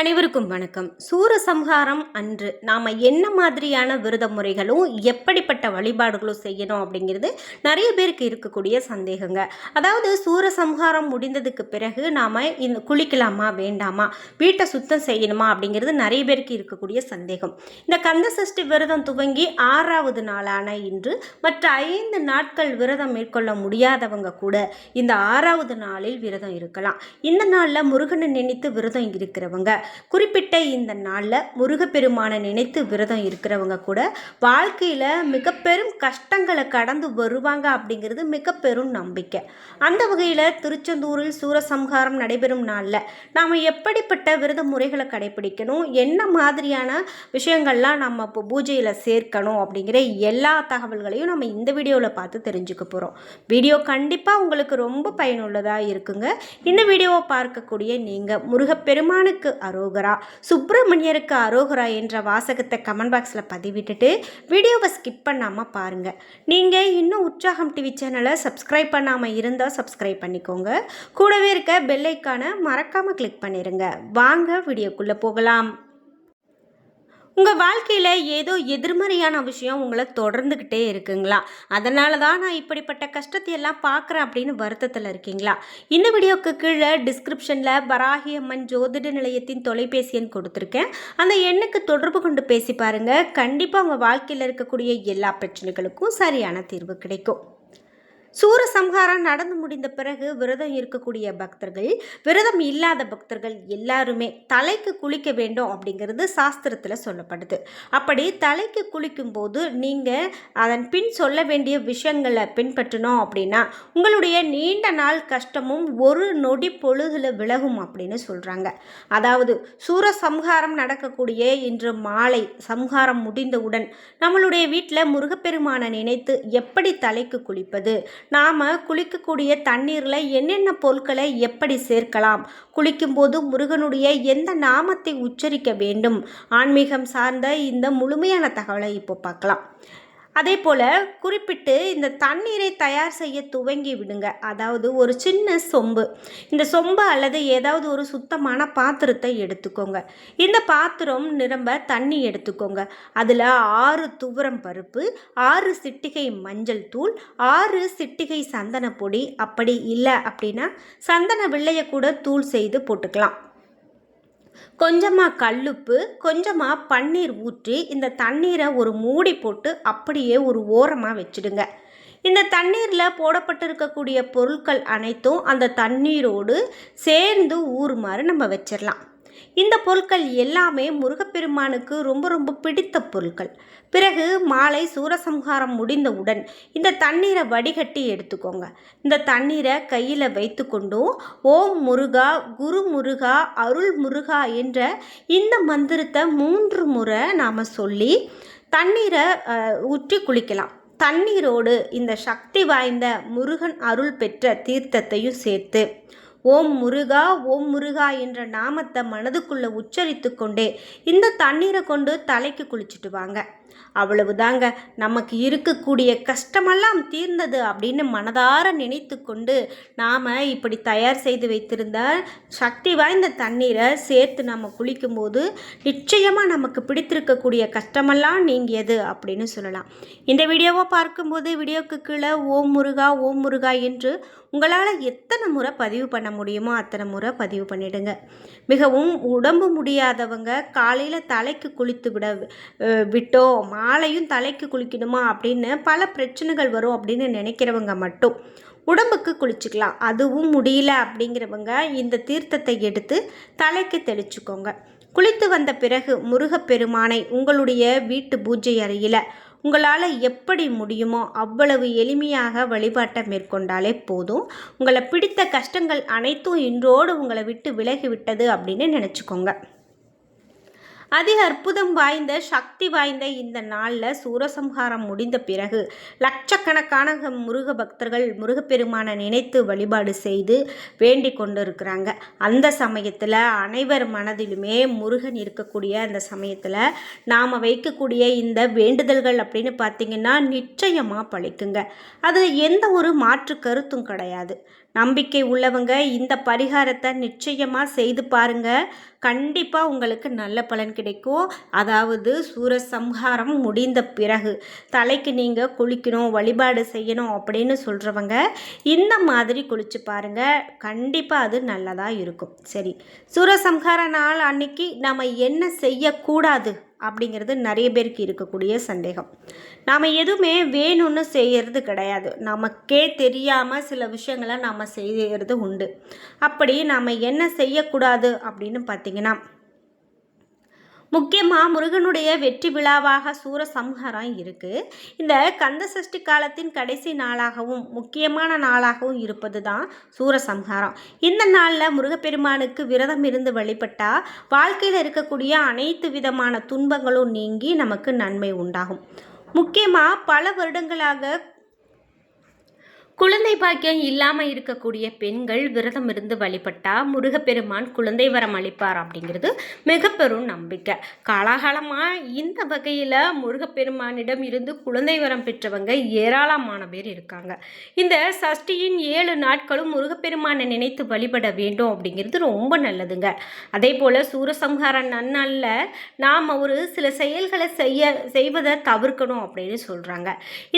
அனைவருக்கும் வணக்கம். சூரசம்ஹாரம் அன்று நாம் என்ன மாதிரியான விரத முறைகளும் எப்படிப்பட்ட வழிபாடுகளும் செய்யணும் அப்படிங்கிறது நிறைய பேருக்கு இருக்கக்கூடிய சந்தேகங்க. அதாவது சூரசம்ஹாரம் முடிந்ததுக்கு பிறகு நாம் இந்த குளிக்கலாமா வேண்டாமா வீட்டை சுத்தம் செய்யணுமா அப்படிங்கிறது நிறைய பேருக்கு இருக்கக்கூடிய சந்தேகம். இந்த கந்த சஷ்டி விரதம் துவங்கி ஆறாவது நாளான இன்று மற்ற ஐந்து நாட்கள் விரதம் மேற்கொள்ள முடியாதவங்க கூட இந்த ஆறாவது நாளில் விரதம் இருக்கலாம். இந்த நாளில் முருகனை நினைத்து விரதம் இருக்கிறவங்க குறிப்பிட்ட இந்த நாளில் முருகப்பெருமானை நினைத்து விரதம் இருக்கிறவங்க கூட வாழ்க்கையில் மிக பெரும் கஷ்டங்களை கடந்து வருவாங்க அப்படிங்கிறது மிக பெரும் நம்பிக்கை. அந்த வகையில் திருச்செந்தூரில் சூரசம்ஹாரம் நடைபெறும் நாளில் நாம் எப்படிப்பட்ட விரத முறைகளை கடைபிடிக்கணும்? என்ன மாதிரியான விஷயங்கள்லாம் நம்ம இப்போ பூஜையில் சேர்க்கணும்? அப்படிங்கிற எல்லா தகவல்களையும் நம்ம இந்த வீடியோவில் பார்த்து தெரிஞ்சுக்க போகிறோம் வீடியோ கண்டிப்பாக உங்களுக்கு ரொம்ப பயனுள்ளதாக இருக்குங்க. இந்த வீடியோவை பார்க்கக்கூடிய நீங்கள் முருகப்பெருமானுக்கு அரோகரா. சுப்பிரமணியருக்கு அரோகரா என்ற வாசகத்தை கமெண்ட் பாக்ஸில் பதிவிட்டுட்டு வீடியோவை ஸ்கிப் பண்ணாமல் பாருங்கள் நீங்கள் இன்னும் உற்சாகம் டிவி சேனலை சப்ஸ்கிரைப் பண்ணாமல் இருந்தால் சப்ஸ்கிரைப் பண்ணிக்கோங்க. கூடவே இருக்க பெல்லைக்கான மறக்காமல் கிளிக் பண்ணிடுங்க வாங்க வீடியோக்குள்ளே போகலாம். உங்கள் வாழ்க்கையில் ஏதோ எதிர்மறையான விஷயம் உங்களை தொடர்ந்துக்கிட்டே இருக்குங்களா? அதனால தான் நான் இப்படிப்பட்ட கஷ்டத்தை எல்லாம் பார்க்குறேன் அப்படின்னு வருத்தத்தில் இருக்கீங்களா? இந்த வீடியோக்கு கீழே டிஸ்கிரிப்ஷனில் வராகி அம்மன் ஜோதிட நிலையத்தின் தொலைபேசி எண் கொடுத்துருக்கேன். அந்த எண்ணுக்கு தொடர்பு கொண்டு பேசி பாருங்கள் கண்டிப்பாக உங்கள் வாழ்க்கையில் இருக்கக்கூடிய எல்லா பிரச்சனைகளுக்கும் சரியான தீர்வு கிடைக்கும். சூரசம்ஹாரம் நடந்து முடிந்த பிறகு விரதம் இருக்கக்கூடிய பக்தர்கள் விரதம் இல்லாத பக்தர்கள் எல்லாருமே தலைக்கு குளிக்க வேண்டும் அப்படிங்கிறது சாஸ்திரத்தில் சொல்லப்படுது. அப்படி தலைக்கு குளிக்கும் போது நீங்கள் அதன் பின் சொல்ல வேண்டிய விஷயங்களை பின்பற்றணும் அப்படின்னா உங்களுடைய நீண்ட நாள் கஷ்டமும் ஒரு நொடி பொழுதுல விலகும் அப்படின்னு சொல்கிறாங்க அதாவது சூரசம்ஹாரம் நடக்கக்கூடிய இன்று மாலை சம்ஹாரம் முடிந்தவுடன் நம்மளுடைய வீட்டில் முருகப்பெருமானை நினைத்து எப்படி தலைக்கு குளிப்பது நாம் குளிக்கக்கூடிய தண்ணீரில் என்னென்ன பொருட்களை எப்படி சேர்க்கலாம்? குளிக்கும்போது முருகனுடைய எந்த நாமத்தை உச்சரிக்க வேண்டும்? ஆன்மீகம் சார்ந்த இந்த முழுமையான தகவலை இப்போ பார்க்கலாம். அதே போல் குறிப்பிட்டு இந்த தண்ணீரை தயார் செய்ய துவங்கி விடுங்க. அதாவது ஒரு சின்ன சொம்பு. இந்த சொம்பு அல்லது ஏதாவது ஒரு சுத்தமான பாத்திரத்தை எடுத்துக்கோங்க. இந்த பாத்திரம் நிரம்ப தண்ணி எடுத்துக்கோங்க. அதில் ஆறு துவரம் பருப்பு ஆறு சிட்டிகை மஞ்சள் தூள் ஆறு சிட்டிகை சந்தன பொடி. அப்படி இல்லை அப்படின்னா சந்தன வெள்ளையை கூட தூள் செய்து போட்டுக்கலாம். கொஞ்சமாக கல்லுப்பு கொஞ்சமாக பன்னீர் ஊற்றி இந்த தண்ணீரை ஒரு மூடி போட்டு அப்படியே ஒரு ஓரமாக வச்சுடுங்க. இந்த தண்ணீரில் போடப்பட்டிருக்கக்கூடிய பொருட்கள் அனைத்தும் அந்த தண்ணீரோடு சேர்ந்து ஊறுமாறு நம்ம வச்சிடலாம். இந்த பொருட்கள் எல்லாமே முருகப்பெருமானுக்கு ரொம்ப ரொம்ப பிடித்த பொருட்கள். பிறகு மாலை சூரசம்ஹாரம் முடிந்தவுடன் இந்த தண்ணீரை வடிகட்டி எடுத்துக்கோங்க. இந்த தண்ணீரை கையில் வைத்துக்கொண்டும் ஓம் முருகா குரு முருகா அருள் முருகா என்ற இந்த மந்திரத்தை மூன்று முறை நாம் சொல்லி தண்ணீரை ஊற்றி குளிக்கலாம். தண்ணீரோடு இந்த சக்தி வாய்ந்த முருகன் அருள் பெற்ற தீர்த்தத்தையும் சேர்த்து ஓம் முருகா ஓம் முருகா என்ற நாமத்தை மனதுக்குள்ளே உச்சரித்து கொண்டே இந்த தண்ணீரை கொண்டு தலைக்கு குளிச்சுட்டு வாங்க. அவ்வளவுதாங்க. நமக்கு இருக்கக்கூடிய கஷ்டமெல்லாம் தீர்ந்தது அப்படின்னு மனதார நினைத்து கொண்டு நாம் இப்படி தயார் செய்து வைத்திருந்த சக்தி வாய்ந்த தண்ணீரை சேர்த்து நம்ம குளிக்கும்போது நிச்சயமாக நமக்கு பிடித்திருக்கக்கூடிய கஷ்டமெல்லாம் நீங்கியது அப்படின்னு சொல்லலாம். இந்த வீடியோவை பார்க்கும்போது வீடியோக்கு கீழே ஓம் முருகா ஓம் முருகா என்று உங்களால் எத்தனை முறை பதிவு பண்ண முடியுமோ அத்தனை முறை பதிவு பண்ணிடுங்க. மிகவும் உடம்பு முடியாதவங்க காலையில் தலைக்கு குளித்து விட விட்டோம் மாலையும் தலைக்கு குளிக்கணுமா அப்படின்னு பல பிரச்சனைகள் வரும் அப்படின்னு நினைக்கிறவங்க மட்டும். உடம்புக்கு குளிச்சுக்கலாம். அதுவும் முடியல அப்படிங்கிறவங்க இந்த தீர்த்தத்தை எடுத்து தலைக்கு தெளிச்சுக்கோங்க. குளித்து வந்த பிறகு முருகப்பெருமானை உங்களுடைய வீட்டு பூஜை அறையில் உங்களால் எப்படி முடியுமோ அவ்வளவு எளிமையாக வழிபாட்டை மேற்கொண்டாலே போதும். உங்களை பிடித்த கஷ்டங்கள் அனைத்தும் இன்றோடு உங்களை விட்டு விலகிவிட்டது அப்படின்னு நினச்சிக்கோங்க. அதிக அற்புதம் வாய்ந்த சக்தி வாய்ந்த இந்த நாளில் சூரசம்ஹாரம் முடிந்த பிறகு லட்சக்கணக்கான முருக பக்தர்கள் முருகப்பெருமானை நினைத்து வழிபாடு செய்து வேண்டிக் கொண்டிருக்கிறாங்க. அந்த சமயத்தில் அனைவர் மனதிலுமே முருகன் இருக்கக்கூடிய அந்த சமயத்தில் நாம் வைக்கக்கூடிய இந்த வேண்டுதல்கள் அப்படின்னு பார்த்தீங்கன்னா நிச்சயமாக பழிக்குங்க. அது எந்த ஒரு மாற்று கருத்தும் கிடையாது. நம்பிக்கை உள்ளவங்க இந்த பரிகாரத்தை நிச்சயமாக செய்து பாருங்கள் கண்டிப்பாக உங்களுக்கு நல்ல பலன் கிடைக்கும். அதாவது சூரசம்ஹாரம் முடிந்த பிறகு தலைக்கு நீங்கள் குளிக்கணும் வழிபாடு செய்யணும் அப்படின்னு சொல்கிறவங்க இந்த மாதிரி குளித்து பாருங்கள் கண்டிப்பாக அது நல்லதாக இருக்கும். சரி. சூரசம்ஹார நாள் அன்னைக்கு நம்ம என்ன செய்யக்கூடாது? அப்படிங்கிறது நிறைய பேருக்கு இருக்கக்கூடிய சந்தேகம். நாம் எதுவுமே வேணும்னு செய்கிறது கிடையாது. நமக்கே தெரியாமல் சில விஷயங்களை நாம் செய்கிறது உண்டு. அப்படி நாம் என்ன செய்யக்கூடாது அப்படின்னு பார்த்திங்கன்னா முக்கியமாக முருகனுடைய வெற்றி விழாவாக சூரசம்ஹாரம் இருக்குது இந்த கந்த சஷ்டி காலத்தின் கடைசி நாளாகவும் முக்கியமான நாளாகவும் இருப்பது தான் சூரசம்ஹாரம் இந்த நாளில் முருகப்பெருமானுக்கு விரதம் இருந்து வழிபட்டால் வாழ்க்கையில் இருக்கக்கூடிய அனைத்து விதமான துன்பங்களும் நீங்கி நமக்கு நன்மை உண்டாகும். முக்கியமாக பல வருடங்களாக குழந்தை பாக்கியம் இல்லாமல் இருக்கக்கூடிய பெண்கள் விரதம் இருந்து வழிபட்டால் முருகப்பெருமான் குழந்தை வரம் அளிப்பார் அப்படிங்கிறது மிக பெரும் நம்பிக்கை. காலாகாலமாக இந்த வகையில் முருகப்பெருமானிடம் இருந்து குழந்தை வரம் பெற்றவங்க ஏராளமான பேர் இருக்காங்க. இந்த சஷ்டியின் ஏழு நாட்களும் முருகப்பெருமானை நினைத்து வழிபட வேண்டும் அப்படிங்கிறது ரொம்ப நல்லதுங்க. அதே போல் சூரசம்ஹார நன்னாளில் நாம் ஒரு சில செயல்களை செய்ய செய்வதை தவிர்க்கணும் அப்படின்னு சொல்கிறாங்க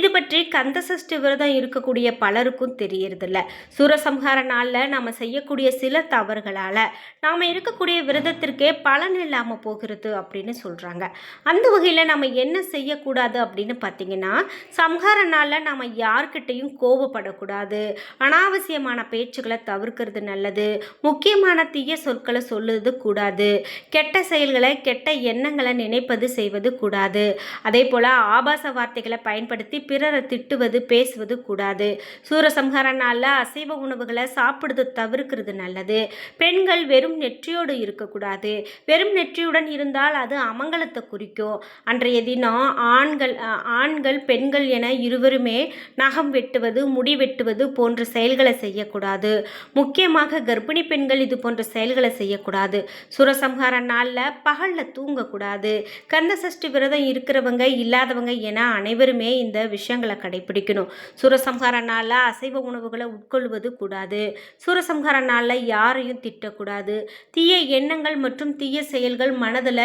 இது பற்றி கந்த சஷ்டி விரதம் இருக்கக்கூடிய பல பலருக்கும் தெரியறதில்ல. சூரசம்ஹார நாளில் நாம் செய்யக்கூடிய சில தவறுகளால் நாம் இருக்கக்கூடிய விரதத்திற்கே பலன் இல்லாமல் போகிறது அப்படின்னு சொல்கிறாங்க அந்த வகையில் நம்ம என்ன செய்யக்கூடாது அப்படின்னு பார்த்தீங்கன்னா சம்ஹார நாளில் நாம் யார்கிட்டையும் கோபப்படக்கூடாது. அனாவசியமான பேச்சுகளை தவிர்க்கிறது நல்லது. முக்கியமான தீய சொற்களை சொல்லுவது கூடாது. கெட்ட செயல்களை கெட்ட எண்ணங்களை நினைப்பது செய்வது கூடாது. அதே போல் ஆபாச வார்த்தைகளை பயன்படுத்தி பிறரை திட்டுவது பேசுவது கூடாது. சூரசம்ஹார நாளில் அசைவ உணவுகளை சாப்பிடுறது தவிர்க்கிறது நல்லது. பெண்கள் வெறும் நெற்றியோடு இருக்கக்கூடாது. வெறும் நெற்றியுடன் இருந்தால் அது அமங்கலத்தை குறிக்கும். அன்றைய தினம் ஆண்கள் ஆண்கள் பெண்கள் என இருவருமே நகம் வெட்டுவது முடி வெட்டுவது போன்ற செயல்களை செய்யக்கூடாது. முக்கியமாக கர்ப்பிணி பெண்கள் இது போன்ற செயல்களை செய்யக்கூடாது. சுரசம்ஹார நாளில் பகலில் தூங்கக்கூடாது. கந்த சஷ்டி விரதம் இருக்கிறவங்க இல்லாதவங்க என அனைவருமே இந்த விஷயங்களை கடைபிடிக்கணும். சுரசம்ஹார நாள் நாளில் அசைவ உணவுகளை உட்கொள்வது கூடாது. சூரசம்ஹார நாளில் யாரையும் திட்டக்கூடாது. தீய எண்ணங்கள் மற்றும் தீய செயல்கள் மனதில்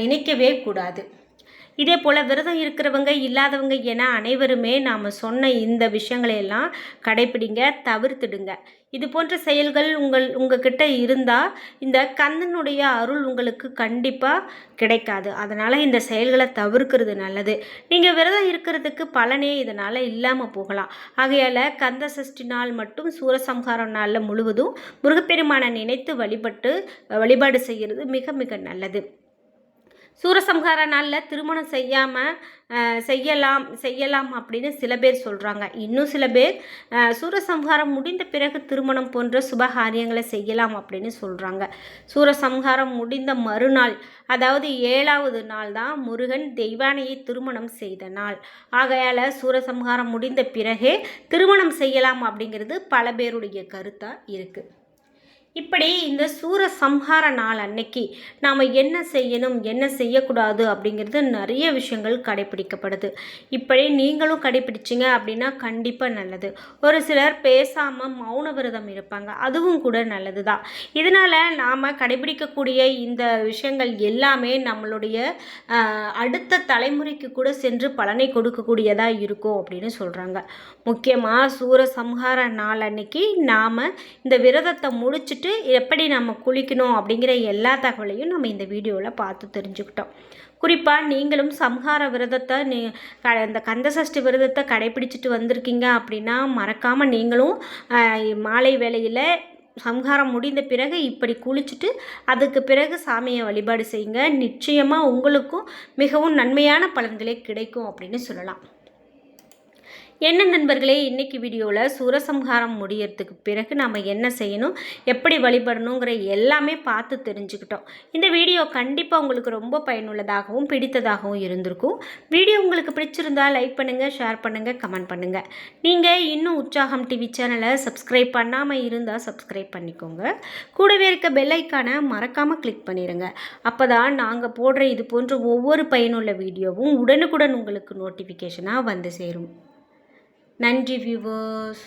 நினைக்கவே கூடாது. இதே போல் விரதம் இருக்கிறவங்க இல்லாதவங்க என அனைவருமே நாம் சொன்ன இந்த விஷயங்களையெல்லாம் கடைப்பிடிங்க தவிர்த்துடுங்க. இது போன்ற செயல்கள் உங்கள் உங்ககிட்ட இருந்தால் இந்த கந்தனுடைய அருள் உங்களுக்கு கண்டிப்பாக கிடைக்காது. அதனால் இந்த செயல்களை தவிர்க்கிறது நல்லது. நீங்கள் விரதம் இருக்கிறதுக்கு பலனே இதனால் இல்லாமல் போகலாம். ஆகையால் கந்த சஷ்டி நாள் மட்டும் சூரசம்ஹாரம் நாளில் முழுவதும் முருகப்பெருமானை நினைத்து வழிபட்டு வழிபாடு செய்கிறது மிக மிக நல்லது. சூரசம்ஹார நாளில் திருமணம் செய்யாமல் செய்யலாம் செய்யலாம் அப்படின்னு சில பேர் சொல்கிறாங்க இன்னும் சில பேர் சூரசம்ஹாரம் முடிந்த பிறகு திருமணம் போன்ற சுபகாரியங்களை செய்யலாம் அப்படின்னு சொல்கிறாங்க சூரசம்ஹாரம் முடிந்த மறுநாள் அதாவது ஏழாவது நாள் தான் முருகன் தெய்வானையை திருமணம் செய்த நாள். ஆகையால் சூரசம்ஹாரம் முடிந்த பிறகே திருமணம் செய்யலாம் அப்படிங்கிறது பல பேருடைய கருத்தாக இருக்குது இப்படி இந்த சூர சம்ஹார நாள் அன்னைக்கு நாம் என்ன செய்யணும் என்ன செய்யக்கூடாது அப்படிங்கிறது நிறைய விஷயங்கள் கடைபிடிக்கப்படுது இப்படி நீங்களும் கடைபிடிச்சிங்க அப்படின்னா கண்டிப்பாக நல்லது. ஒரு சிலர் பேசாமல் மௌன விரதம் இருப்பாங்க அதுவும் கூட நல்லது தான் இதனால் நாம் கடைபிடிக்கக்கூடிய இந்த விஷயங்கள் எல்லாமே நம்மளுடைய அடுத்த தலைமுறைக்கு கூட சென்று பலனை கொடுக்கக்கூடியதாக இருக்கும் அப்படின்னு சொல்கிறாங்க முக்கியமாக சூர சம்ஹார நாள் அன்னைக்கு நாம் இந்த விரதத்தை முடிச்சுட்டு வச்சுட்டு எப்படி நம்ம குளிக்கணும் அப்படிங்கிற எல்லா தகவலையும் நம்ம இந்த வீடியோவில் பார்த்து தெரிஞ்சுக்கிட்டோம். குறிப்பாக நீங்களும் சம்ஹார விரதத்தை நீ க இந்த கந்தசஷ்டி விரதத்தை கடைபிடிச்சிட்டு வந்திருக்கீங்க அப்படின்னா மறக்காமல் நீங்களும் மாலை வேளையில் சம்ஹாரம் முடிந்த பிறகு இப்படி குளிச்சுட்டு அதுக்கு பிறகு சாமியை வழிபாடு செய்யுங்க. நிச்சயமாக உங்களுக்கும் மிகவும் நன்மையான பலன்களே கிடைக்கும் அப்படின்னு சொல்லலாம். என்ன நண்பர்களே இன்றைக்கி வீடியோவில் சூரசம்ஹாரம் முடியறதுக்கு பிறகு நம்ம என்ன செய்யணும் எப்படி வழிபடணுங்கிற எல்லாமே பார்த்து தெரிஞ்சுக்கிட்டோம். இந்த வீடியோ கண்டிப்பாக உங்களுக்கு ரொம்ப பயனுள்ளதாகவும் பிடித்ததாகவும் இருந்திருக்கும். வீடியோ உங்களுக்கு பிடிச்சிருந்தால் லைக் பண்ணுங்கள் ஷேர் பண்ணுங்கள் கமெண்ட் பண்ணுங்கள் நீங்கள் இன்னும் உற்சாகம் டிவி சேனலை சப்ஸ்கிரைப் பண்ணாமல் இருந்தால் சப்ஸ்கிரைப் பண்ணிக்கோங்க. கூடவே இருக்க பெல்லைக்கான மறக்காமல் கிளிக் பண்ணிடுங்க அப்போ தான் நாங்கள் போடுற இது போன்ற ஒவ்வொரு பயனுள்ள வீடியோவும் உடனுக்குடன் உங்களுக்கு நோட்டிஃபிகேஷனாக வந்து சேரும். நன்றி வியூவர்ஸ்